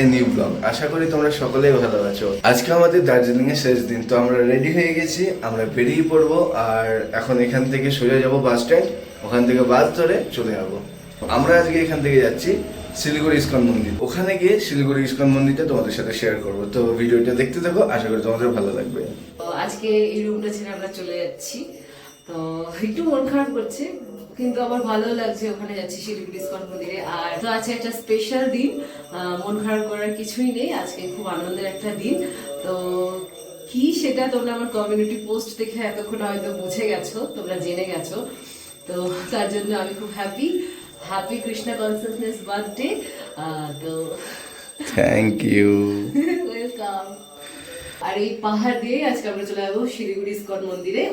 A new blog আশা করি তোমরা সকলেই ভালো আজকে আমাদের দার্জিলিং শেষ দিন, তো আমরা রেডি হয়ে গেছি, আমরা বেরিয়ে পড়ব, আর এখন এখান থেকে সোজা যাব বাস ওখান থেকে বাস ধরে চলে যাব। আমরা আজকে এখান থেকে যাচ্ছি শিলিগুড়ি ইস্কন মন্দির। ওখানে গিয়ে শিলিগুড়ি ইস্কন মন্দিরটা তোমাদের সাথে শেয়ার করব। তো ভিডিওটা দেখতে থাকো, আশা করি তোমাদের ভালো লাগবে। তো আজকে এই রুমটা ছেড়ে আমরা চলে যাচ্ছি। তো একটু মন খারাপ করছে, কিন্তু আমার ভালো লাগছে ওখানে যাচ্ছি শিলিগুড়ি ইস্কন মন্দিরে। আর তো আছে একটা স্পেশাল দিন মন খারাপ করার কিছুই নেই, আজকে খুব আনন্দের একটা দিন। তো কি সেটা তোমরা আমার কমিউনিটি পোস্ট দেখে এতক্ষণ হয়তো বুঝে গেছো, তোমরা জেনে গেছো। তো তার জন্য আমি খুব happy happy Krishna consciousness birthday তো থ্যাংক ইউ ওয়েলকাম আর এই পাহাড় দিয়ে আজকে আমরা চলে যাব শিলিগুড়ি ইস্কন মন্দিরে।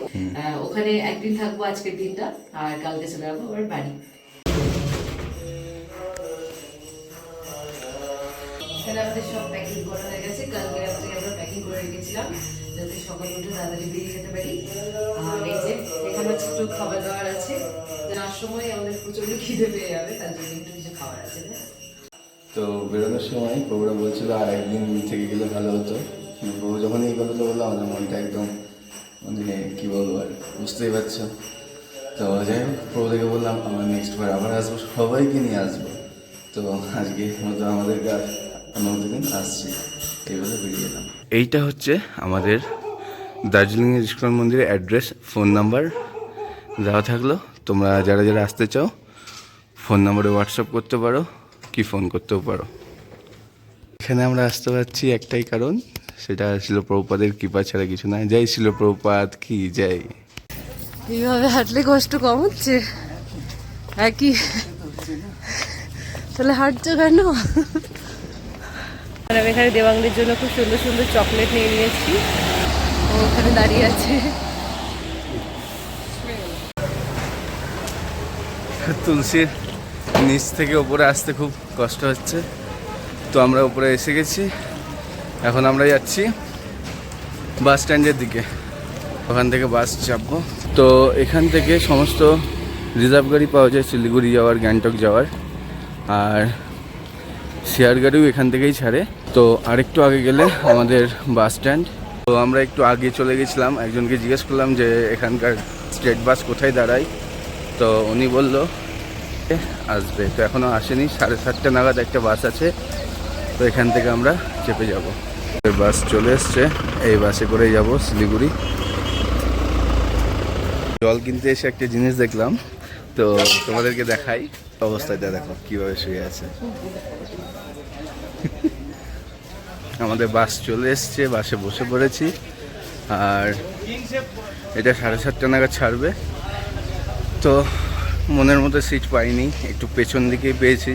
ওখানে একদিন থাকব আজকের দিনটা আর কালকে চলে যাব আমার বাড়ি। আমাদের সব প্যাকিং করা হয়ে গেছে। কালকে রাত্রে আমরা প্যাকিং করে রেখেছিলাম যাতে সকাল উঠে তাড়াতাড়ি বেরিয়ে যেতে পারি। আর এই যে এখানে হচ্ছে একটু খাবার দাবার আছে। যার সময় আমাদের প্রচণ্ড খিদে পেয়ে যাবে তার জন্য একটু কিছু খাবার আছে না? তো বেরোনোর সময় প্রভুরা বলছিল আর একদিন থেকে গেলে ভালো হতো। কিন্তু প্রভু যখন এই কথাটা বলল আমাদের মনটা একদম মানে কী বলব আর বুঝতেই পারছ। তো যাই হোক প্রভু থেকে বললাম আমরা নেক্সট বার আবার আসব সবাইকে নিয়ে আসব। তো আজকে মতো আমাদের কাজ অনুমতি দিন আসছি এইভাবে বেরিয়ে এলাম। এইটা হচ্ছে আমাদের দার্জিলিংয়ের ইস্কন মন্দিরের অ্যাড্রেস ফোন নাম্বার দেওয়া থাকল। তোমরা যারা যারা আসতে চাও, ফোন নাম্বারে হোয়াটসঅ্যাপ করতে পারো, কি ফোন করতেও পারো। এখানে আমরা আসতে পারছি একটাই কারণ, সেটা ছিল প্রভুপাদের কৃপা ছাড়া কিছু না যাই ছিল প্রভুপাত কি যাই এইভাবে হাঁটলে কষ্ট কম হচ্ছে? একই তাহলে হাঁটছো কেন? আমি এখানে দেবাঙ্গের জন্য খুব সুন্দর সুন্দর চকলেট নিয়ে নিয়েছি। ও ওখানে দাঁড়িয়ে আছে। তুলসীর নিচ থেকে ওপরে আসতে খুব কষ্ট হচ্ছে। তো আমরা ওপরে এসে গেছি। এখন আমরা যাচ্ছি বাস স্ট্যান্ডের দিকে। ওখান থেকে বাস চাপবো। তো এখান থেকে সমস্ত রিজার্ভ গাড়ি পাওয়া যায়, শিলিগুড়ি যাওয়ার, গ্যাংটক যাওয়ার। আর শেয়ার গাড়িও এখান থেকেই ছাড়ে। তো আরেকটু আগে গেলে আমাদের বাস স্ট্যান্ড। তো আমরা একটু আগে চলে গেছিলাম। একজনকে জিজ্ঞেস করলাম যে, এখানকার স্টেট বাস কোথায় দাঁড়ায়? তো উনি বলল আসবে। তো এখনও আসেনি, সাড়ে সাতটা নাগাদ একটা বাস আছে, তো এখান থেকে আমরা চেপে যাব। বাস চলে এসছে, এই বাসে করে যাব, শিলিগুড়ি। জল কিনতে এসে একটা জিনিস দেখলাম, তো তোমাদেরকে দেখাই অবস্থাটা, দেখো কীভাবে শুয়ে আছে। আমাদের বাস চলে এসছে, বাসে বসে পড়েছি, আর এটা সাড়ে সাতটা নাগাদ ছাড়বে। তো মনের মতো সিট পাইনি, একটু পেছন দিকেই পেয়েছি,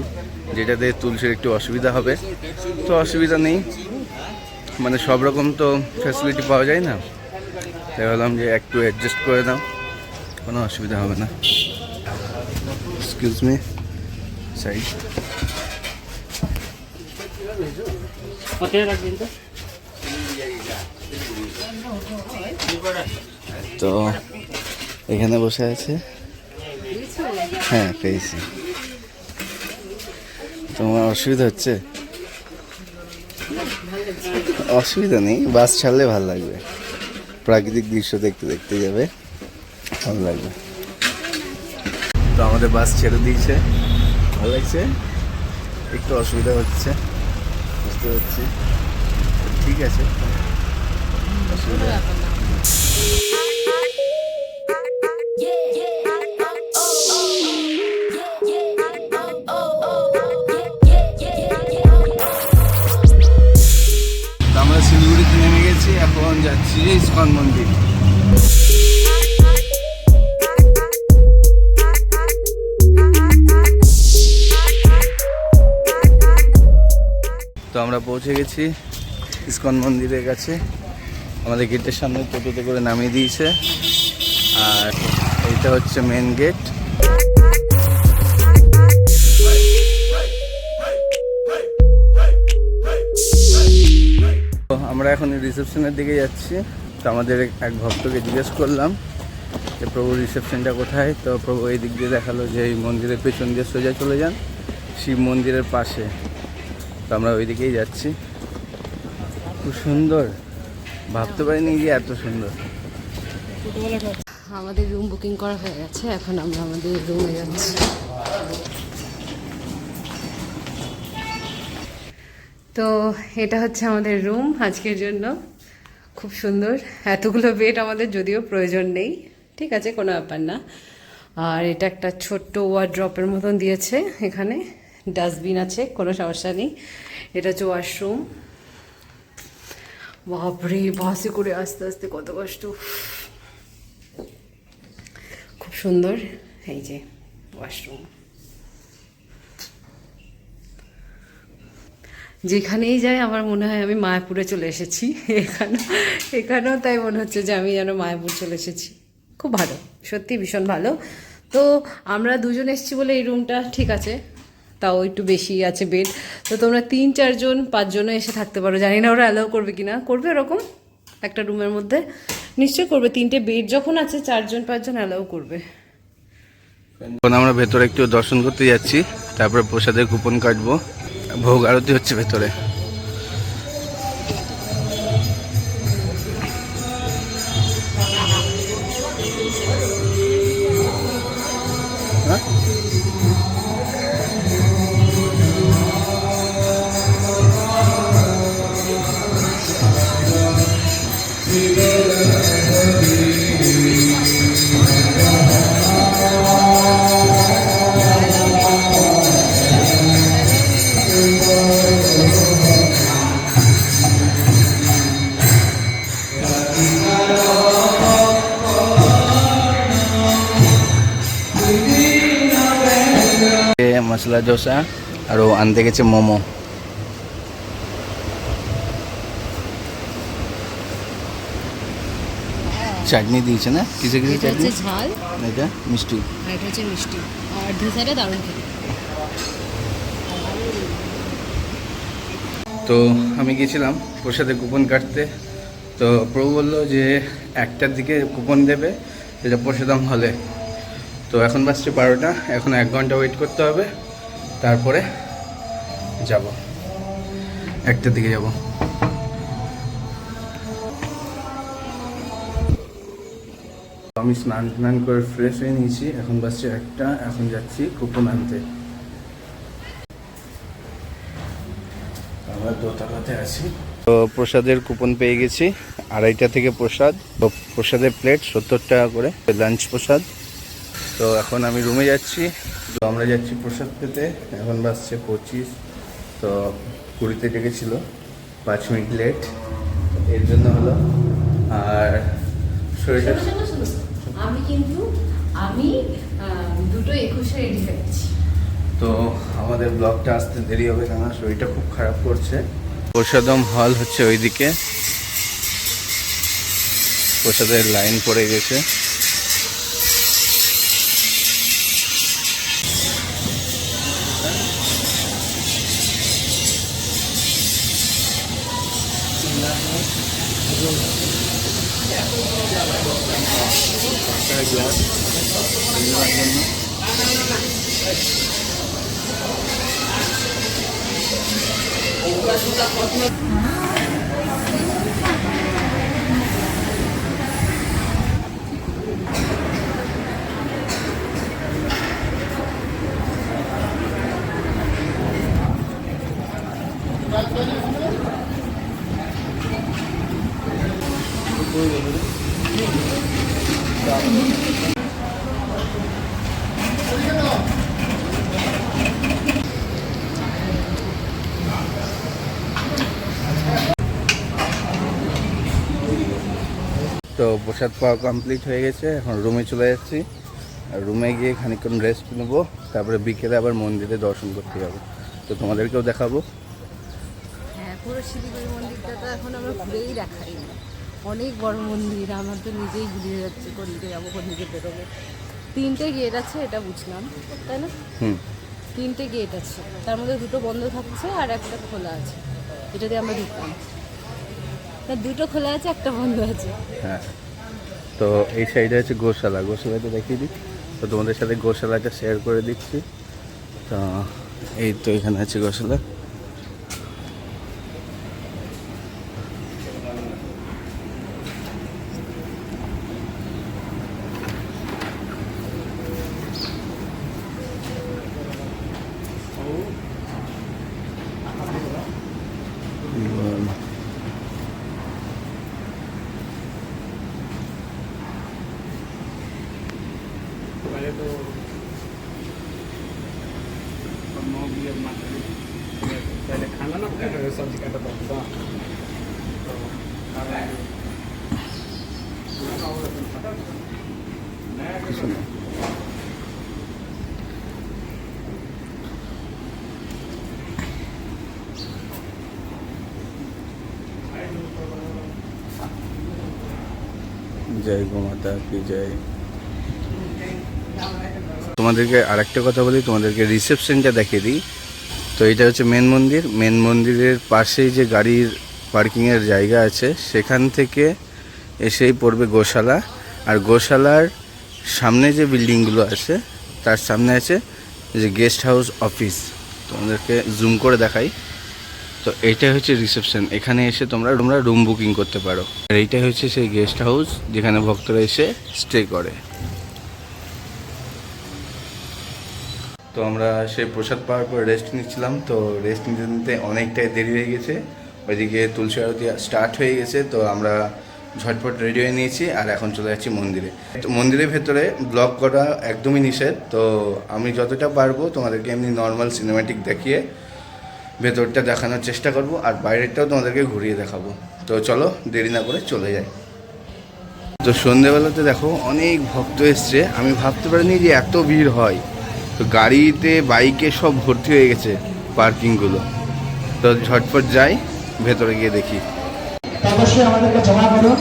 যেটাতে তুলসীর একটু অসুবিধা হবে। তো অসুবিধা নেই মানে সব রকম তো ফ্যাসিলিটি পাওয়া যায় না। তাই ভাবলাম যে একটু অ্যাডজাস্ট করে দাও কোনো অসুবিধা হবে না। এক্সকিউজ মি সাইড তো এখানে বসে আছে। হ্যাঁ পেয়েছি। তোমার অসুবিধা হচ্ছে? অসুবিধা নেই, বাস ছাড়লে ভালো লাগবে। প্রাকৃতিক দৃশ্য দেখতে দেখতে যাবে, ভালো লাগবে। তো আমাদের বাস ছেড়ে দিয়েছে, ভালো লাগছে? একটু অসুবিধা হচ্ছে, বুঝতে পারছি। ঠিক আছে, অসুবিধা যাচ্ছি ইস্কন মন্দির তো আমরা পৌঁছে গেছি ইস্কন মন্দিরের কাছে। আমাদের গেটের সামনে টোটোতে করে নামিয়ে দিয়েছে। আর এইটা হচ্ছে মেন গেট আমরা এখন রিসেপশনের দিকে যাচ্ছি। তো আমাদের এক ভক্তকে জিজ্ঞেস করলাম যে, প্রভু রিসেপশনটা কোথায়? তো প্রভু এই দিক দিয়ে দেখাল যে, এই মন্দিরের পেছন দিয়ে সোজা চলে যান, শিব মন্দিরের পাশে। তো আমরা ওই দিকেই যাচ্ছি। খুব সুন্দর। ভাবতে পারিনি যে এত সুন্দর। আমাদের রুম বুকিং করা হয়ে গেছে। এখন আমরা আমাদের রুমে যাচ্ছি। তো এটা হচ্ছে আমাদের রুম আজকের জন্য। খুব সুন্দর। এতগুলো বেড আমাদের যদিও প্রয়োজন নেই। ঠিক আছে, কোনো ব্যাপার না। আর এটা একটা ছোট্ট ওয়ার্ড্রপের মতন দিয়েছে এখানে। ডাস্টবিন আছে, কোনো সমস্যা নেই। এটা হচ্ছে ওয়াশরুম বাপরে, বাসে করে আস্তে আস্তে কত কষ্ট। খুব সুন্দর। এই যে ওয়াশরুম যেখানেই যাই আমার মনে হয় আমি মায়াপুরে চলে এসেছি। এখানে এখানেও তাই মনে হচ্ছে যে আমি যেন মায়াপুর চলে এসেছি। খুব ভালো, সত্যি ভীষণ ভালো। তো আমরা দুজন এসেছি বলে এই রুমটা ঠিক আছে। তাও একটু বেশি আছে বেড তো তোমরা তিন চারজন পাঁচজনও এসে থাকতে পারো। জানি না ওরা অ্যালাউ করবে কি না করবে ওরকম একটা রুমের মধ্যে। নিশ্চয়ই করবে। তিনটে বেড যখন আছে চারজন পাঁচজন অ্যালাউ করবে। আমরা ভেতরে একটু দর্শন করতে যাচ্ছি। তারপরে প্রসাদের কুপন কাটবো। ভোগ আরতি হচ্ছে ভেতরে মশলা দোসা আর ও আনতে গেছে মোমো। চাটনি দিয়েছে না? কিসে কিসে চাটনি? ঝাল। এটা মিষ্টি। আর এটা হচ্ছে মিষ্টি। আর ধোসাটা দারুণ খেতে। তো আমি গেছিলাম প্রসাদে কুপন কাটতে। তো প্রভু বলল যে একটার দিকে কুপন দেবে যেটা প্রসাদম হলে। তো এখন বাজছে বারোটা এখন এক ঘণ্টা ওয়েট করতে হবে। তারপরে যাব। একটার দিকে যাব। আমি স্নান স্নান করে ফ্রেশ হয়ে নিয়েছি। এখন বাজছে একটা, এখন যাচ্ছি কুপন আনতে আমরা দোতলাতে আছি। তো প্রসাদের কুপন পেয়ে গেছি, আড়াইটা থেকে প্রসাদ। প্রসাদের প্লেট সত্তর টাকা করে লাঞ্চ প্রসাদ। তো এখন আমি রুমে যাচ্ছি। তো আমরা যাচ্ছি প্রসাদ পেতে। এখন বাসছে পঁচিশ তো কুড়িতে ডেকেছিল পাঁচ মিনিট লেট এর জন্য হলো আর শরীরটা। আমি কিন্তু আমি দুটো একুশে রেডি হয়েছি তো আমাদের ব্লগটা আসতে দেরি হবে কেননা শরীরটা খুব খারাপ করছে। প্রসাদম হল হচ্ছে ওইদিকে। প্রসাদের লাইন পড়ে গেছে। তো প্রসাদ পাওয়া কমপ্লিট হয়ে গেছে। এখন রুমে চলে যাচ্ছি। আর রুমে গিয়ে খানিকক্ষণ রেস্ট নেব। তারপরে বিকেলে আবার মন্দিরে দর্শন করতে যাব। তো তোমাদেরকেও দেখাবো। হ্যাঁ পুরো শিলিগুড়ি মন্দিরটা তো এখন আমরা ঘুরেই দেখাই অনেক বড় মন্দির আমার তো নিজেই ঘুরিয়ে যাচ্ছে কোন দিকে যাব কোন দিকে বেরোবো। তিনটে গেট আছে এটা বুঝলাম তাই না? হুম। তিনটে গেট আছে। তার মধ্যে দুটো বন্ধ থাকছে আর একটা খোলা আছে। এটা দিয়ে আমরা ঢুকলাম। তা দুটো খোলা আছে একটা বন্ধ আছে। হ্যাঁ। তো এই সাইডে আছে গোশালা। গোশালাটা দেখিয়ে দিই। তো তোমাদের সাথে গোশালাটা শেয়ার করে দিচ্ছি। তো এই তো এখানে আছে গোশালা। জয় গোমাতা কি জয়। তোমাদেরকে আরেকটা কথা বলি, তোমাদেরকে রিসেপশনটা দেখিয়ে দিই। তো এটা হচ্ছে মেন মন্দির। মেন মন্দিরের পাশেই যে গাড়ির পার্কিংয়ের জায়গা আছে, সেখান থেকে এসেই পড়বে গোশালা। আর গোশালার সামনে যে বিল্ডিংগুলো আছে, তার সামনে আছে যে গেস্ট হাউস অফিস তোমাদেরকে জুম করে দেখাই। তো এইটা হচ্ছে রিসেপশন এখানে এসে তোমরা তোমরা রুম বুকিং করতে পারো। আর এইটাই হচ্ছে সেই গেস্ট হাউস যেখানে ভক্তরা এসে স্টে করে। তো আমরা সেই প্রসাদ পাওয়ার পর রেস্ট নিচ্ছিলাম। তো রেস্ট নিতে নিতে অনেকটাই দেরি হয়ে গেছে। ওইদিকে তুলসী আরতি স্টার্ট হয়ে গেছে। তো আমরা ঝটপট রেডি হয়ে নিয়েছি আর এখন চলে যাচ্ছি মন্দিরে। তো মন্দিরের ভেতরে ব্লগ করা একদমই নিষেধ। তো আমি যতটা পারব তোমাদেরকে এমনি নর্মাল সিনেমাটিক দেখিয়ে ভেতরটা দেখানোর চেষ্টা করব আর বাইরেরটাও তোমাদেরকে ঘুরিয়ে দেখাবো। তো চলো, দেরি না করে চলে যাই। তো সন্ধেবেলাতে দেখো অনেক ভক্ত এসছে। আমি ভাবতে পারিনি যে এত ভিড় হয়। তো গাড়িতে, বাইকে সব ভর্তি হয়ে গেছে পার্কিংগুলো। তো ঝটপট যাই, ভেতরে গিয়ে দেখি। অবশ্যই আমাদেরকে জমা করো।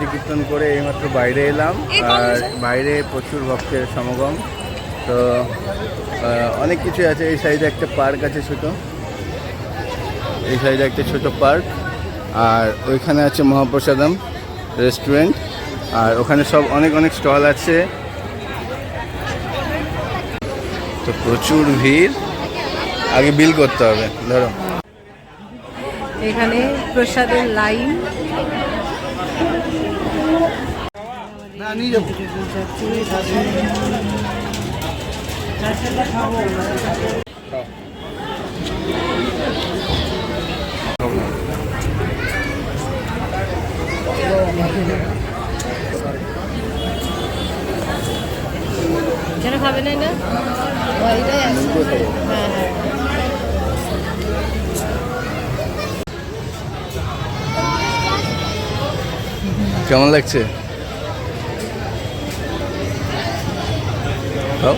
আরতি কীর্তন করে এইমাত্র বাইরে এলাম। আর বাইরে প্রচুর ভক্তের সমাগম। তো অনেক কিছু আছে। এই সাইডে একটা পার্ক আছে ছোট। এই সাইডে একটা ছোট পার্ক। আর ওইখানে আছে মহাপ্রসাদম রেস্টুরেন্ট। আর ওখানে সব অনেক অনেক স্টল আছে। তো প্রচুর ভিড়। আগে বিল করতে হবে। ধরো। এখানে প্রসাদের লাইন না নিয়ে যাব। কেন খাবে না? এটা এটাই আছে। হ্যাঁ হ্যাঁ। কেমন লাগছে? খাও।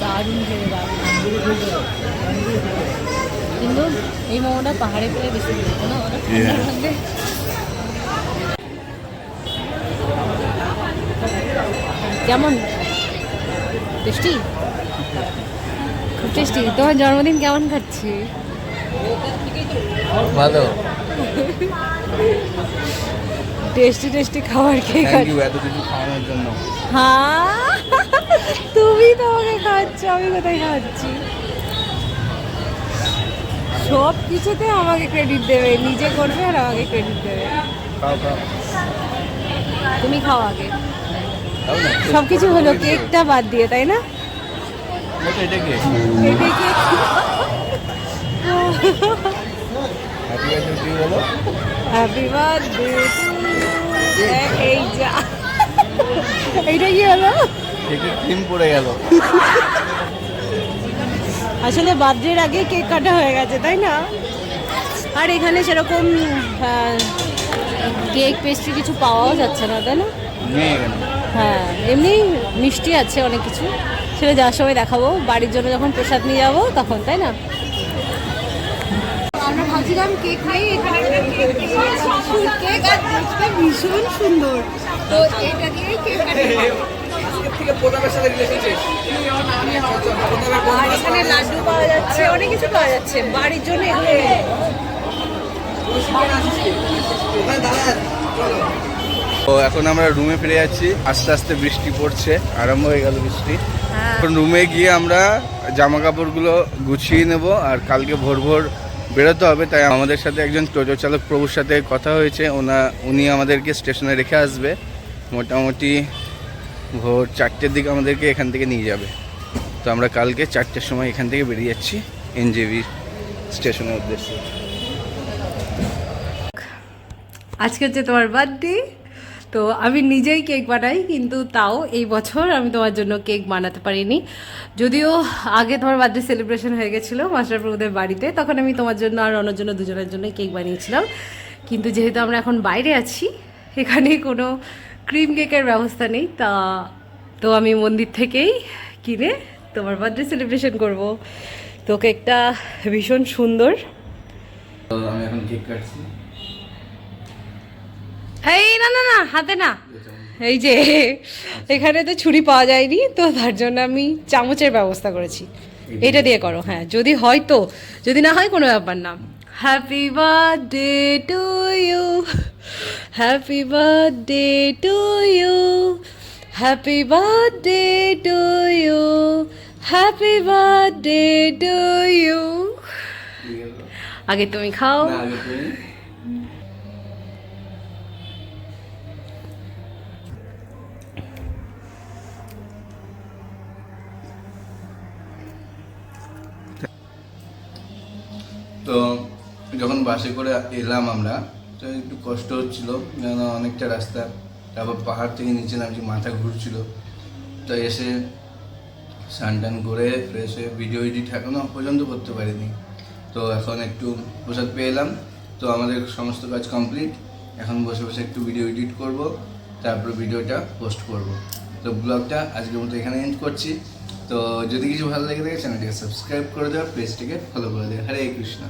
দারুণ খেয়ে দারুণ। কিন্তু এই মোমোটা পাহাড়ে পেলে বেশি না? কেমন? টেস্টি? খুব টেস্টি। তোমার জন্মদিন কেমন খাচ্ছি ভালো। টেস্টি টেস্টি খাবার খেয়ে ইউ এত কিছু খাওয়ানোর জন্য। হ্যাঁ? তুমি তো আমাকে খাওয়াচ্ছ আমি কোথায় খাওয়াচ্ছি সব কিছুতে আমাকে ক্রেডিট দেবে নিজে করবে আর আমাকে ক্রেডিট দেবে। তুমি খাও আগে। সব কিছু হলো কেকটা বাদ দিয়ে তাই না? এটা কেক হ্যাপি বার্থডে এই যা। এইটা কি হলো? কেকে ক্রিম পড়ে গেল। আসলে বার্থডের আগে কেক কাটা হয়ে গেছে তাই না? আর এখানে সেরকম কেক পেস্ট্রি কিছু পাওয়াও যাচ্ছে না তাই না? হ্যাঁ এমনি মিষ্টি আছে অনেক কিছু। সেটা যাওয়ার সময় দেখাবো। বাড়ির জন্য যখন প্রসাদ নিয়ে যাব তখন তাই না? আমরা ভাবছিলাম কেক নেই এখানে কেক কেক আর ভীষণ সুন্দর। তো এটা দিয়ে কেক আর এখানে লাড্ডু পাওয়া যাচ্ছে অনেক কিছু পাওয়া যাচ্ছে। বাড়ির জন্য এগুলো তো এখন আমরা রুমে ফিরে যাচ্ছি। আস্তে আস্তে বৃষ্টি পড়ছে আরম্ভ হয়ে গেল বৃষ্টি। এখন রুমে গিয়ে আমরা জামা কাপড়গুলো গুছিয়ে নেব আর কালকে ভোর ভোর বেরোতে হবে তাই আমাদের সাথে একজন টোটো চালক প্রভুর সাথে কথা হয়েছে। ওনা উনি আমাদেরকে স্টেশনে রেখে আসবে। মোটামুটি ভোর চারটের দিকে আমাদেরকে এখান থেকে নিয়ে যাবে। তো আমরা কালকে চারটের সময় এখান থেকে বেরিয়ে যাচ্ছি এনজেবি স্টেশনের উদ্দেশ্যে। আজকে হচ্ছে তোমার বার্থডে তো আমি নিজেই কেক বানাই, কিন্তু তাও এই বছর আমি তোমার জন্য কেক বানাতে পারিনি। যদিও আগে তোমার বার্থডে সেলিব্রেশন হয়ে গেছিল মাস্টার প্রভুদের বাড়িতে, তখন আমি তোমার জন্য আর অন্যর জন্য দুজনের জন্য কেক বানিয়েছিলাম। কিন্তু যেহেতু আমরা এখন বাইরে আছি এখানে কোনো ক্রিম কেকের ব্যবস্থা নেই তা তো আমি মন্দির থেকেই কিনে তোমার বার্থডে সেলিব্রেশন করব। তো কেকটা ভীষণ সুন্দর। তো আমি এখন কেক কাটছি। এই না না না হাতে না। এই যে এখানে তো ছুরি পাওয়া যায়নি তো তার জন্য আমি চামচের ব্যবস্থা করেছি। এটা দিয়ে করো হ্যাঁ যদি হয় তো যদি না হয় কোনো ব্যাপার না। Happy birthday to you happy birthday to you happy birthday to you happy birthday to you আগে তুমি খাও না আগে তুমি তো যখন বাসে করে এলাম আমরা, তো একটু কষ্ট হচ্ছিল কেন অনেকটা রাস্তা, তারপর পাহাড় থেকে নিচে নামছি, মাথা ঘুরছিল। তো এসে স্নান টান করে ফ্রেশ হয়ে ভিডিও এডিট এখনও পর্যন্ত করতে পারিনি। তো এখন একটু প্রসাদ পেয়ে এলাম। তো আমাদের সমস্ত কাজ কমপ্লিট এখন বসে বসে একটু ভিডিও এডিট করব, তারপর ভিডিওটা পোস্ট করব। তো ব্লগটা আজকের মতো এখানে এন্ড করছি। তো যদি কিছু ভালো লেগে থাকে চ্যানেলটিকে সাবস্ক্রাইব করে দেওয়া পেজটিকে ফলো করে দেওয়া হরে কৃষ্ণ।